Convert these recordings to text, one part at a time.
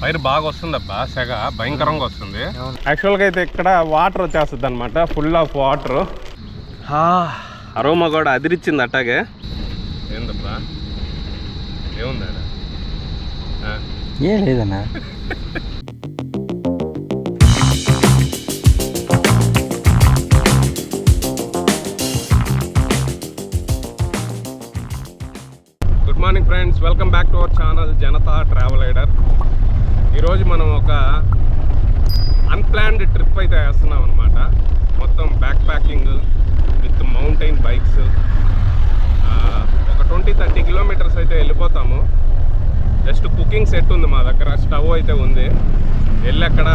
పైరు బాగా వస్తుంది అబ్బా సెగ భయంకరంగా వస్తుంది. యాక్చువల్గా అయితే ఇక్కడ వాటర్ వచ్చేస్తుంది అనమాట ఫుల్ ఆఫ్ వాటర్ అరోమా కూడా అదిరిచ్చింది అట్టాగే. ఏందబ్బా? ఏముంది ఏం లేదన్నా. Good morning friends welcome back to our channel Janata travel ఐడర్ ఈరోజు మనం ఒక అన్ప్లాన్డ్ ట్రిప్ అయితే వేస్తున్నాం అనమాట మొత్తం back packing with mountain bikes ఒక ట్వంటీ థర్టీ కిలోమీటర్స్ అయితే వెళ్ళిపోతాము. జస్ట్ కుకింగ్ సెట్ ఉంది మా దగ్గర స్టవ్ అయితే ఉంది. వెళ్ళి అక్కడ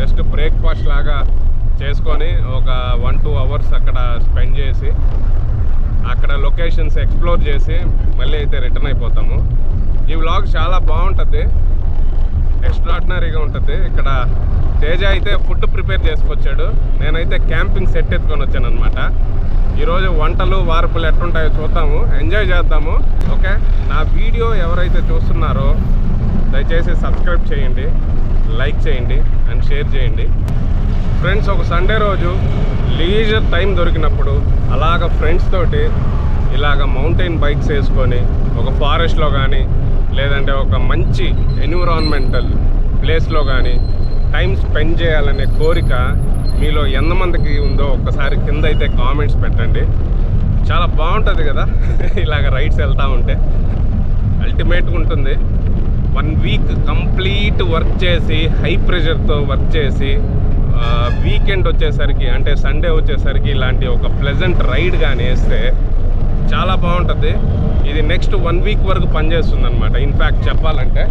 జస్ట్ బ్రేక్ఫాస్ట్ లాగా చేసుకొని ఒక వన్ టూ అవర్స్ అక్కడ స్పెండ్ చేసి అక్కడ లొకేషన్స్ ఎక్స్ప్లోర్ చేసి మళ్ళీ అయితే రిటర్న్ అయిపోతాము. ఈ వ్లాగ్ చాలా బాగుంటుంది. ఎక్స్ట్రాడినరీగా ఉంటుంది. ఇక్కడ తేజ అయితే ఫుడ్ ప్రిపేర్ చేసుకొచ్చాడు. నేనైతే క్యాంపింగ్ సెట్ ఎత్తుకొని వచ్చాను అనమాట ఈరోజు వంటలు వార్పులు ఎట్లుంటాయో చూద్దాము. ఎంజాయ్ చేద్దాము. ఓకే? నా వీడియో ఎవరైతే చూస్తున్నారో దయచేసి సబ్స్క్రైబ్ చేయండి లైక్ చేయండి అండ్ షేర్ చేయండి. ఫ్రెండ్స్ ఒక సండే రోజు లీజర్ టైం దొరికినప్పుడు అలాగ ఫ్రెండ్స్ తోటి ఇలాగ మౌంటైన్ బైక్స్ వేసుకొని ఒక ఫారెస్ట్లో కానీ లేదంటే ఒక మంచి ఎన్విరాన్మెంటల్ ప్లేస్లో కానీ టైం స్పెండ్ చేయాలనే కోరిక మీలో ఎంతమందికి ఉందో ఒక్కసారి కింద అయితే కామెంట్స్ పెట్టండి. చాలా బాగుంటుంది కదా? ఇలాగ రైడ్స్ వెళ్తూ ఉంటే. అల్టిమేట్గా ఉంటుంది. వన్ వీక్ కంప్లీట్ వర్క్ చేసి హై ప్రెషర్తో వర్క్ చేసి వీకెండ్ వచ్చేసరికి అంటే సండే వచ్చేసరికి ఇలాంటి ఒక ప్లెజెంట్ రైడ్ కానీ వేస్తే చాలా బాగుంటుంది. ఇది నెక్స్ట్ వన్ వీక్ వరకు పనిచేస్తుంది అనమాట ఇన్ఫ్యాక్ట్ చెప్పాలంటే.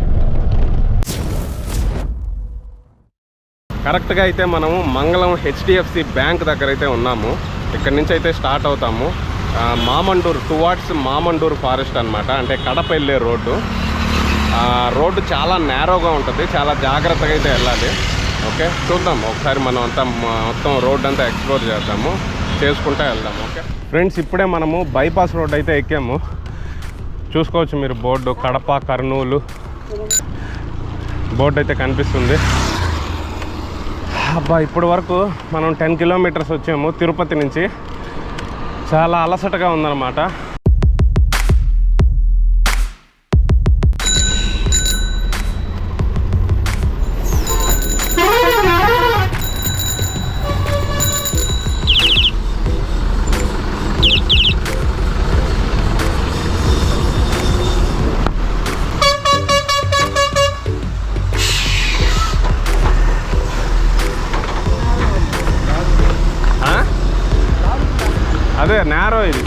కరెక్ట్గా అయితే మనము మంగళం హెచ్డిఎఫ్సి బ్యాంక్ దగ్గర అయితే ఉన్నాము. ఇక్కడ నుంచి అయితే స్టార్ట్ అవుతాము. మామండూరు టువార్డ్స్ మామండూరు ఫారెస్ట్ అనమాట అంటే కడప వెళ్ళే రోడ్డు రోడ్డు చాలా నేరోగా ఉంటుంది. చాలా జాగ్రత్తగా అయితే వెళ్ళాలి. ఓకే? చూద్దాం. ఒకసారి మనం అంతా మొత్తం రోడ్ అంతా ఎక్స్ప్లోర్ చేద్దాము. చేసుకుంటూ వెళ్దాం ఓకే? ఫ్రెండ్స్ ఇప్పుడే మనము బైపాస్ రోడ్ అయితే ఎక్కాము. చూసుకోవచ్చు మీరు బోర్డు కడప కర్నూలు. బోర్డు అయితే కనిపిస్తుంది. అబ్బా ఇప్పటి వరకు మనం టెన్ కిలోమీటర్స్ వచ్చాము తిరుపతి నుంచి. చాలా అలసటగా ఉందన్నమాట.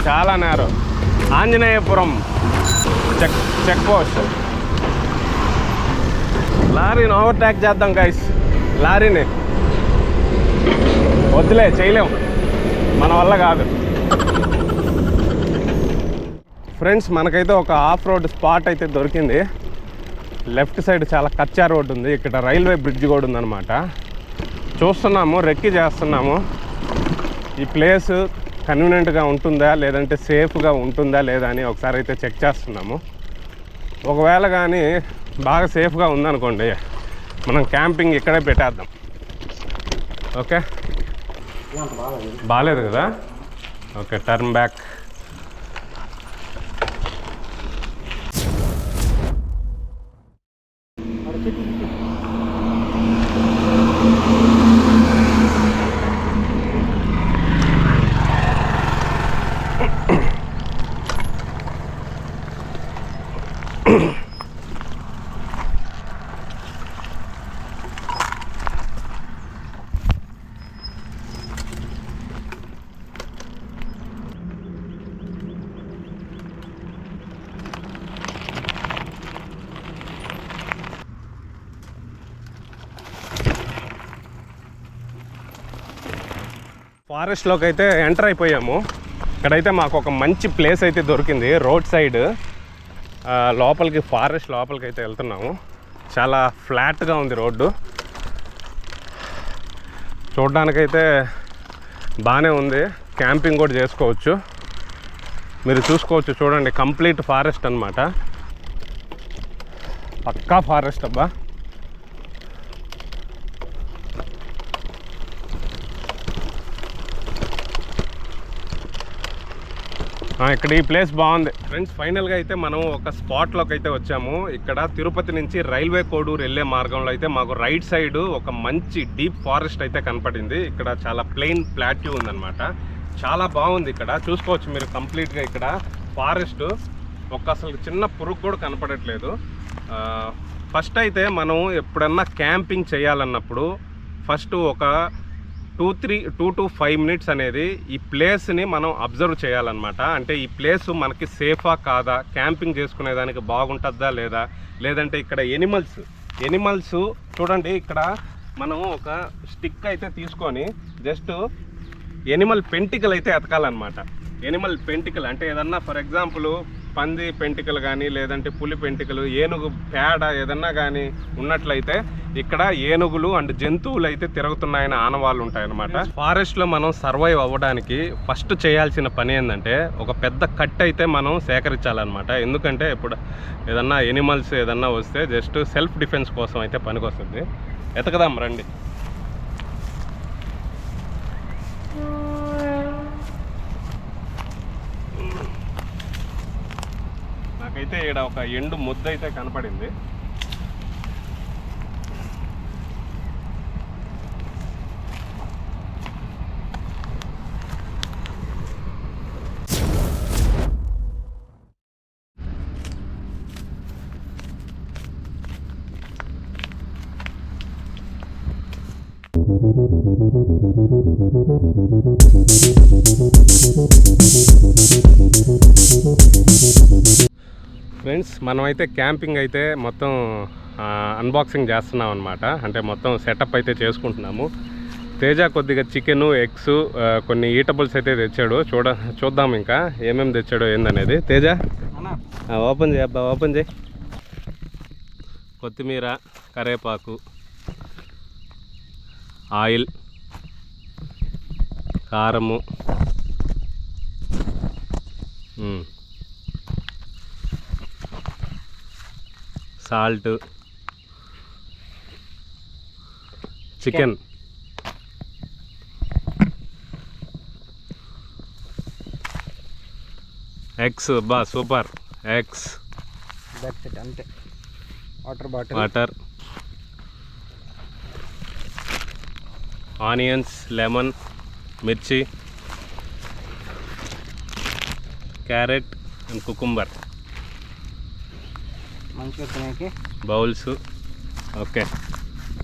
చాలా నేరం. Anjaneyapuram check check post. లారీని ఓవర్టేక్ చేద్దాం గైస్ లారీని. వద్దులే చేయలేం. మన వల్ల కాదు. ఫ్రెండ్స్ మనకైతే ఒక ఆఫ్ రోడ్ స్పాట్ అయితే దొరికింది. లెఫ్ట్ సైడ్ చాలా కచ్చా రోడ్ ఉంది. ఇక్కడ రైల్వే బ్రిడ్జ్ కూడా ఉందన్నమాట. చూస్తున్నాము రెక్కి చేస్తున్నాము. ఈ ప్లేస్ కన్వీనియంట్గా ఉంటుందా? లేదంటే సేఫ్గా ఉంటుందా? లేదా అని ఒకసారి అయితే చెక్ చేస్తున్నాము. ఒకవేళ కానీ బాగా సేఫ్గా ఉందనుకోండి మనం క్యాంపింగ్ ఇక్కడే పెట్టేద్దాం. ఓకే? బాగాలేదు కదా? Okay turn back. ఫారెస్ట్లోకి అయితే ఎంటర్ అయిపోయాము. ఇక్కడైతే మాకు ఒక మంచి ప్లేస్ అయితే దొరికింది రోడ్ సైడ్. లోపలికి ఫారెస్ట్ లోపలికి అయితే వెళ్తున్నాము. చాలా ఫ్లాట్గా ఉంది రోడ్డు. చూడడానికైతే బాగానే ఉంది. క్యాంపింగ్ కూడా చేసుకోవచ్చు. మీరు చూసుకోవచ్చు చూడండి. కంప్లీట్ ఫారెస్ట్ అన్నమాట. పక్కా ఫారెస్ట్ అబ్బా. ఇక్కడ ఈ ప్లేస్ బాగుంది. ఫ్రెండ్స్ ఫైనల్గా అయితే మనం ఒక స్పాట్లోకి అయితే వచ్చాము. ఇక్కడ తిరుపతి నుంచి రైల్వే కోడూరు వెళ్ళే మార్గంలో అయితే మాకు రైట్ సైడ్ ఒక మంచి డీప్ ఫారెస్ట్ అయితే కనపడింది. ఇక్కడ చాలా ప్లెయిన్ ప్లాట్యూ ఉందన్నమాట. చాలా బాగుంది ఇక్కడ. చూసుకోవచ్చు మీరు కంప్లీట్గా ఇక్కడ ఫారెస్ట్ ఒక అసలు చిన్న పురుగు కూడా కనపడట్లేదు. ఫస్ట్ అయితే మనం ఎప్పుడన్నా క్యాంపింగ్ చేయాలన్నప్పుడు ఫస్ట్ ఒక two three two to five minutes అనేది ఈ ప్లేస్ని మనం అబ్జర్వ్ చేయాలన్నమాట. అంటే ఈ ప్లేస్ మనకి సేఫా కాదా? క్యాంపింగ్ చేసుకునేదానికి బాగుంటుందా లేదా? లేదంటే ఇక్కడ ఎనిమల్స్ ఎనిమల్స్ చూడండి ఇక్కడ మనం ఒక స్టిక్ అయితే తీసుకొని జస్ట్ ఎనిమల్ పెంటికల్ అయితే ఎతకాలన్నమాట. ఎనిమల్ పెంటికల్ అంటే ఏదన్నా ఫర్ ఎగ్జాంపుల్ పంది పెంటికలు కానీ లేదంటే పులి పెంటికలు ఏనుగు పేడ ఏదన్నా కానీ ఉన్నట్లయితే ఇక్కడ ఏనుగులు అండ్ జంతువులు అయితే తిరుగుతున్నాయని ఆనవాళ్ళు ఉంటాయన్నమాట. ఫారెస్ట్లో మనం సర్వైవ్ అవ్వడానికి ఫస్ట్ చేయాల్సిన పని ఏంటంటే ఒక పెద్ద కట్ అయితే మనం సేకరించాలన్నమాట. ఎందుకంటే ఇప్పుడు ఏదన్నా ఎనిమల్స్ ఏదన్నా వస్తే జస్ట్ సెల్ఫ్ డిఫెన్స్ కోసం అయితే పనికొస్తుంది. ఎతకదాం రండి. అయితే ఇక్కడ ఒక ఎండు ముద్ద అయితే కనపడింది. ఫ్రెండ్స్ మనమైతే క్యాంపింగ్ అయితే మొత్తం అన్బాక్సింగ్ చేస్తున్నాం అనమాట అంటే మొత్తం సెటప్ అయితే చేసుకుంటున్నాము. తేజ కొద్దిగా చికెన్ ఎగ్స్ కొన్ని ఈటబుల్స్ అయితే తెచ్చాడు. చూడ చూద్దాం ఇంకా ఏమేమి తెచ్చాడో ఏందనేది. తేజ? ఓపెన్ చేయ అబ్బా ఓపెన్ చేయి. కొత్తిమీర కరేపాకు ఆయిల్ కారము సాల్ట్ చికెన్ ఎగ్స్ బా సూపర్ ఎగ్స్ దట్స్ ఇట్ అంతే water bottle water onions lemon మిర్చి క్యారెట్ అండ్ కుకుంబర్ మంచిగా తినేకి. Bowls. Okay.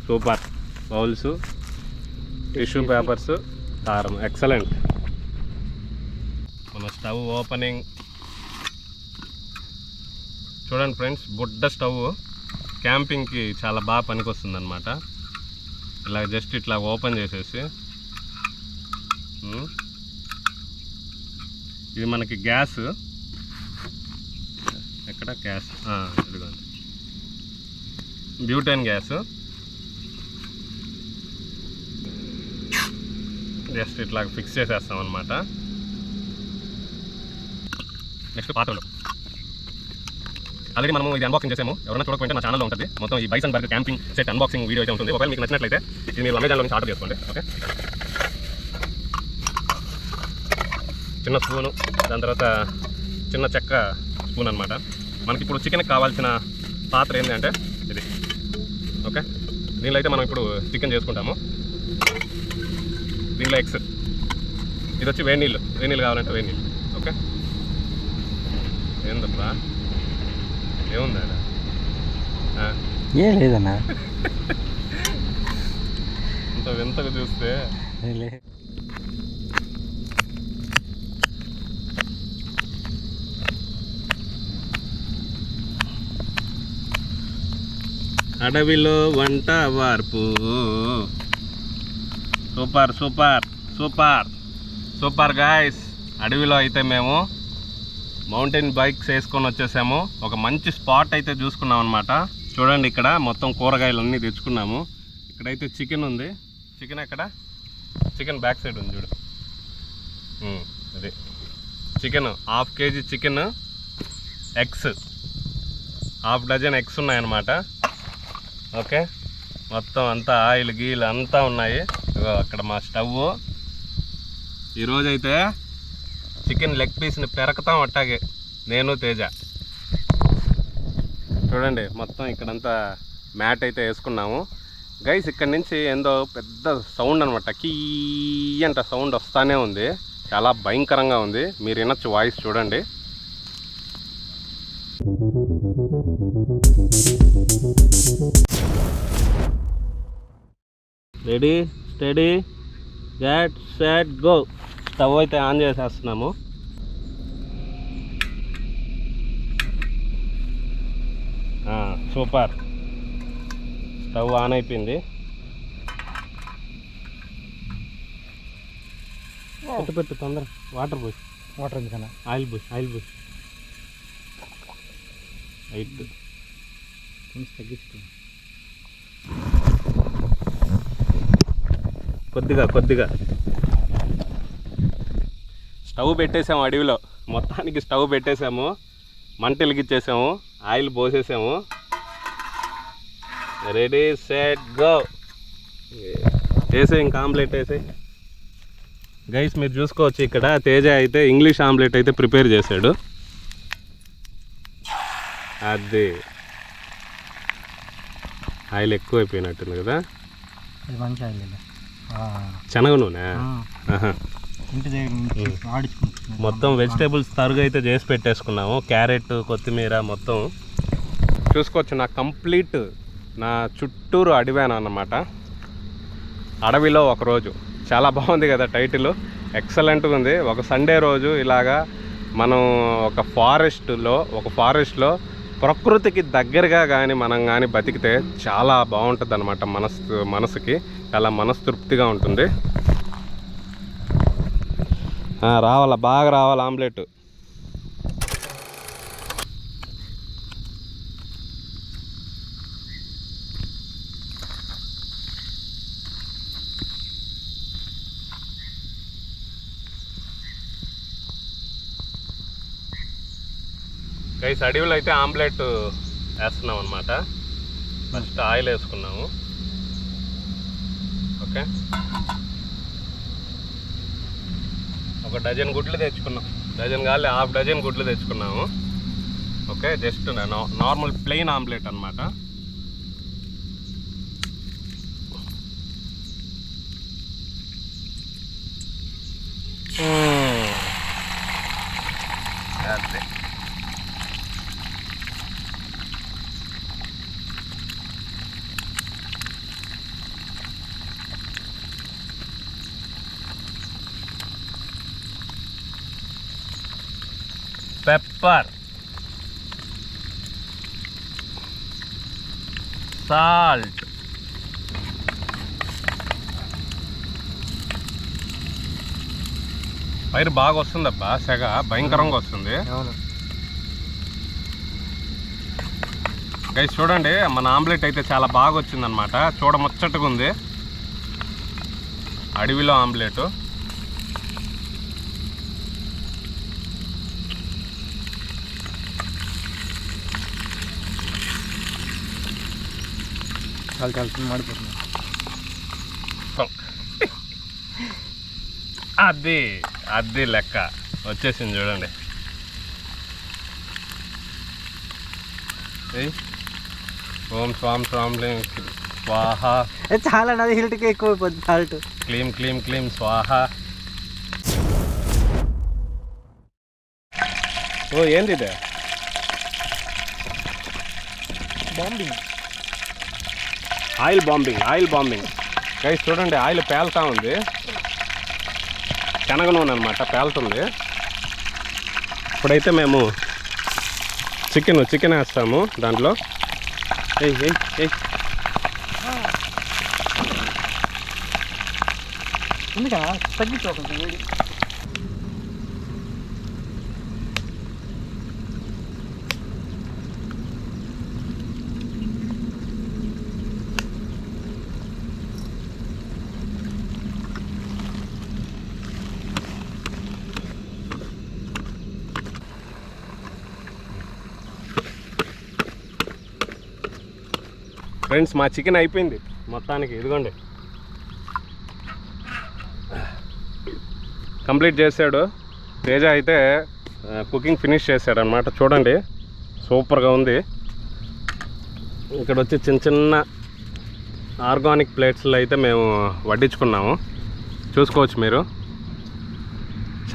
Super. Bowls tissue papers కారం. ఎక్సలెంట్. మన స్టవ్ ఓపెనింగ్. చూడండి ఫ్రెండ్స్ బుడ్డ స్టవ్. క్యాంపింగ్కి చాలా బాగా పనికొస్తుంది అనమాట ఇలా జస్ట్ ఇట్లా ఓపెన్ చేసేసి. ఇది మనకి గ్యాస్. ఎక్కడ గ్యాస్ ఇదిగోండి బ్యూటైన్ గ్యాస్. జస్ట్ ఇట్లా ఫిక్స్ చేసేస్తాం అనమాట నెక్స్ట్ పాత్రలు. ఆల్రెడీ మనం ఇది అన్బాక్సింగ్ చేసాము. ఎవరైనా చూడకపోతే నా ఛానల్లో ఉంటుంది. మొత్తం ఈ bison burger camping set unboxing video అయితే ఉంటుంది. ఒకవేళ మీకు నచ్చినట్లయితే ఇది మీరు అమెజాన్లో నుంచి ఆర్డర్ చేసుకోండి. ఓకే చిన్న స్పూను దాని తర్వాత చిన్న చెక్క స్పూన్ అనమాట మనకి ఇప్పుడు చికెన్కి కావాల్సిన పాత్ర ఏంటి అంటే ఇది. ఓకే? దీనిలో అయితే మనం ఇప్పుడు చికెన్ చేసుకుంటాము. దీనిలో ఎగ్స్. ఇది వచ్చి వేడి నీళ్ళు. వేడి నీళ్ళు కావాలంటే వేడి నీళ్ళు. ఓకే? ఏందబ్బా? ఏముంది ఏం లేదన్నా. ఇంత వింతగా చూస్తే. అడవిలో వంట వార్పు. Super super super. Super guys. అడవిలో అయితే మేము మౌంటైన్ బైక్స్ వేసుకొని వచ్చేసాము. ఒక మంచి స్పాట్ అయితే చూసుకున్నాం అనమాట చూడండి ఇక్కడ మొత్తం కూరగాయలు అన్నీ తెచ్చుకున్నాము. ఇక్కడైతే చికెన్ ఉంది. చికెన్ ఎక్కడ? చికెన్ బ్యాక్ సైడ్ ఉంది చూడు. అదే అది. Chicken half KG chicken eggs. Half dozen eggs ఉన్నాయన్నమాట. ఓకే? మొత్తం అంతా ఆయిల్ గీలు అంతా ఉన్నాయి. అక్కడ మా స్టవ్. ఈరోజైతే చికెన్ లెగ్ పీస్ని పెరకతాం అట్టాగే. నేను తేజ. చూడండి మొత్తం ఇక్కడంతా మ్యాట్ అయితే వేసుకున్నాము. గైస్ ఇక్కడ నుంచి ఏందో పెద్ద సౌండ్ అనమాట కీ అంట సౌండ్ వస్తానే ఉంది. చాలా భయంకరంగా ఉంది. మీరు వినొచ్చు వాయిస్ చూడండి. Ready? Study? Get set go. Stove అయితే ఆన్ చేసేస్తున్నాము. సూపర్. స్టవ్ ఆన్ అయిపోయింది. పెట్టు పెట్టు తొందర. వాటర్ పోయి. వాటర్ ఎందుకన్నా? ఆయిల్ పోయి ఆయిల్ పోయి. రైట్ కొంచెం తగ్గించుకో. కొద్దిగా కొద్దిగా. స్టవ్ పెట్టేసాము అడవిలో. మొత్తానికి స్టవ్ పెట్టేసాము. మంట వెలిగించేసాము ఆయిల్ పోసేసాము. రెడీ సెట్ గో వేసే ఇంకా ఆమ్లెట్ వేసే గైస్ మీరు చూసుకోవచ్చు ఇక్కడ. తేజ అయితే ఇంగ్లీష్ ఆమ్లెట్ అయితే ప్రిపేర్ చేశాడు. అది. ఆయిల్ ఎక్కువ అయిపోయినట్టుంది కదా. ఇది మంచి ఆయిల్ శనగ నూనె మొత్తం వెజిటేబుల్స్ తరుగు అయితే చేసి పెట్టేసుకున్నాము. క్యారెట్ కొత్తిమీర మొత్తం. చూసుకోవచ్చు నా కంప్లీట్ నా చుట్టూరు అడివాను అన్నమాట. అడవిలో ఒక రోజు చాలా బాగుంది కదా టైటిల్. ఎక్సలెంట్గా ఉంది. ఒక సండే రోజు ఇలాగా మనం ఒక ఫారెస్ట్లో ఒక ఫారెస్ట్లో ప్రకృతికి దగ్గరగా కానీ మనం కానీ బతికితే చాలా బాగుంటుంది అనమాట మనసు మనసుకి. చాలా మనస్తృప్తిగా ఉంటుంది. రావాలా? బాగా రావాలి? ఆమ్లెట్. గైస్ అడవిలో అయితే ఆమ్లెట్ వేస్తున్నాం అనమాట ఫస్ట్ ఆయిల్ వేసుకున్నాము. ఓకే ఒక డజన్ గుడ్లు తెచ్చుకున్నాం. డజన్ కాదు హాఫ్ డజన్ గుడ్లు తెచ్చుకున్నాము. Okay just normal plain omelette అనమాట అదే hmm. పెప్పర్. సాల్ట్. పైరు బాగా వస్తుందబ్బా సెగ భయంకరంగా వస్తుంది. అవును. గైస్ చూడండి మన ఆమ్లెట్ అయితే చాలా బాగా వచ్చిందనమాట చూడముచ్చటగా ఉంది అడవిలో ఆమ్లెట్. చాలా చాలా మాడిపోతున్నాను అది అది లెక్క. వచ్చేసింది చూడండి. ఓం స్వాం స్వాం క్లీం స్వాహ. చాలా నాది హీల్ట్కి ఎక్కువ సాల్ట్. క్లీం క్లీం క్లీం స్వాహ. ఓ ఏంది ఇదే? Bombing oil bombing oil bombing. Guys చూడండి ఆయిల్ పేలుతా ఉంది. శనగ నూనె అనమాట పేలుతుంది. ఇప్పుడైతే మేము చికెన్ చికెన్ వేస్తాము దాంట్లో. ఏయ్ ఫ్రెండ్స్ మా చికెన్ అయిపోయింది. మొత్తానికి ఇదిగోండి. కంప్లీట్ చేశాడు. తేజ అయితే కుకింగ్ ఫినిష్ చేశాడనమాట చూడండి సూపర్గా ఉంది. ఇక్కడ వచ్చి చిన్న చిన్న ఆర్గానిక్ ప్లేట్స్లో అయితే మేము వడ్డించుకున్నాము. చూసుకోవచ్చు మీరు.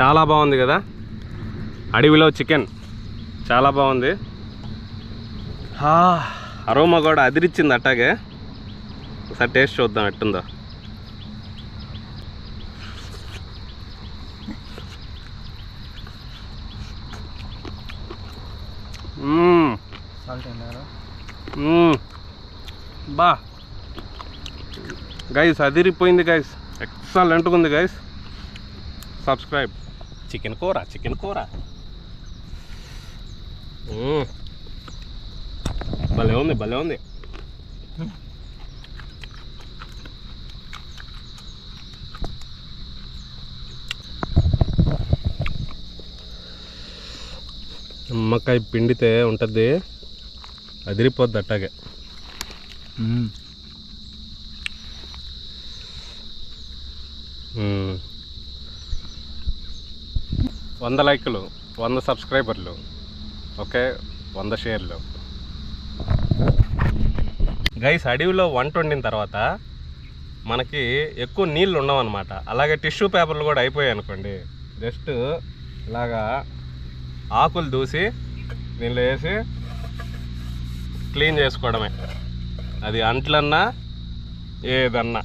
చాలా బాగుంది కదా? అడవిలో చికెన్. చాలా బాగుంది. అరోమా కూడా అదిరిచ్చింది అట్టాగే. ఒకసారి టేస్ట్ చూద్దాం ఎట్టుందో. బా. గైస్ అదిరిపోయింది గైస్. ఎక్సలెంట్గా ఉంది గైస్. సబ్స్క్రైబ్. చికెన్ కూర చికెన్ కూర. భలే ఉంది భలే ఉంది నిమ్మకాయ పిండితే ఉంటుంది. అదిరిపోద్ది అట్టాగే. వంద లైకులు వంద సబ్స్క్రైబర్లు ఓకే? వంద షేర్లు. గైస్ అడవిలో వంట వండిన తర్వాత మనకి ఎక్కువ నీళ్ళు ఉండవన్నమాట. అలాగే టిష్యూ పేపర్లు కూడా అయిపోయాయి అనుకోండి. జస్ట్ ఇలాగా ఆకులు దూసి దీనిలో వేసి క్లీన్ చేసుకోవడమే. అది అంట్లన్నా ఏదన్నా.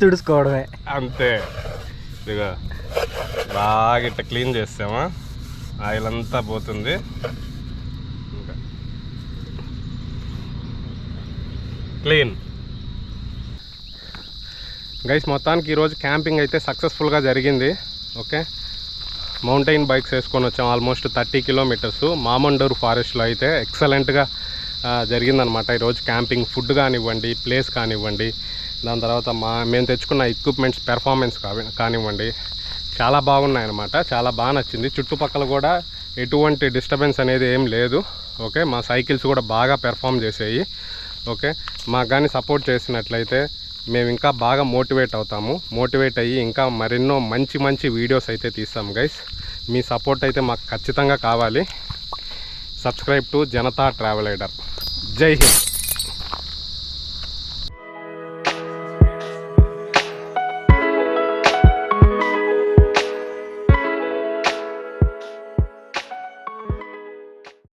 తుడుచుకోవడమే. అంతే. ఇదిగో బాగా ఇట్లా క్లీన్ చేస్తామా ఆయిల్ అంతా పోతుంది ఇంకా క్లీన్. గైస్ మొత్తానికి ఈరోజు క్యాంపింగ్ అయితే సక్సెస్ఫుల్గా జరిగింది. ఓకే? మౌంటైన్ బైక్స్ వేసుకొని వచ్చాం ఆల్మోస్ట్ థర్టీ కిలోమీటర్స్. మామండూరు ఫారెస్ట్లో అయితే ఎక్సలెంట్గా జరిగిందనమాట ఈరోజు క్యాంపింగ్. ఫుడ్ కానివ్వండి ప్లేస్ కానివ్వండి దాని తర్వాత మా మేము తెచ్చుకున్న ఎక్విప్మెంట్స్ పెర్ఫార్మెన్స్ కానివ్వండి చాలా బాగున్నాయి అనమాట చాలా బాగా నచ్చింది. చుట్టుపక్కల కూడా ఎటువంటి డిస్టర్బెన్స్ అనేది ఏం లేదు. ఓకే? మా సైకిల్స్ కూడా బాగా పెర్ఫామ్ చేసాయి. ఓకే? మాకు కానీ సపోర్ట్ చేసినట్లయితే మేము ఇంకా బాగా మోటివేట్ అవుతాము. మోటివేట్ అయ్యి ఇంకా మరెన్నో మంచి మంచి వీడియోస్ అయితే తీస్తాం గైస్. మీ సపోర్ట్ అయితే మాకు ఖచ్చితంగా కావాలి. సబ్స్క్రైబ్ టు జనతా ట్రావెల్ ఐడర్ జై హింద్.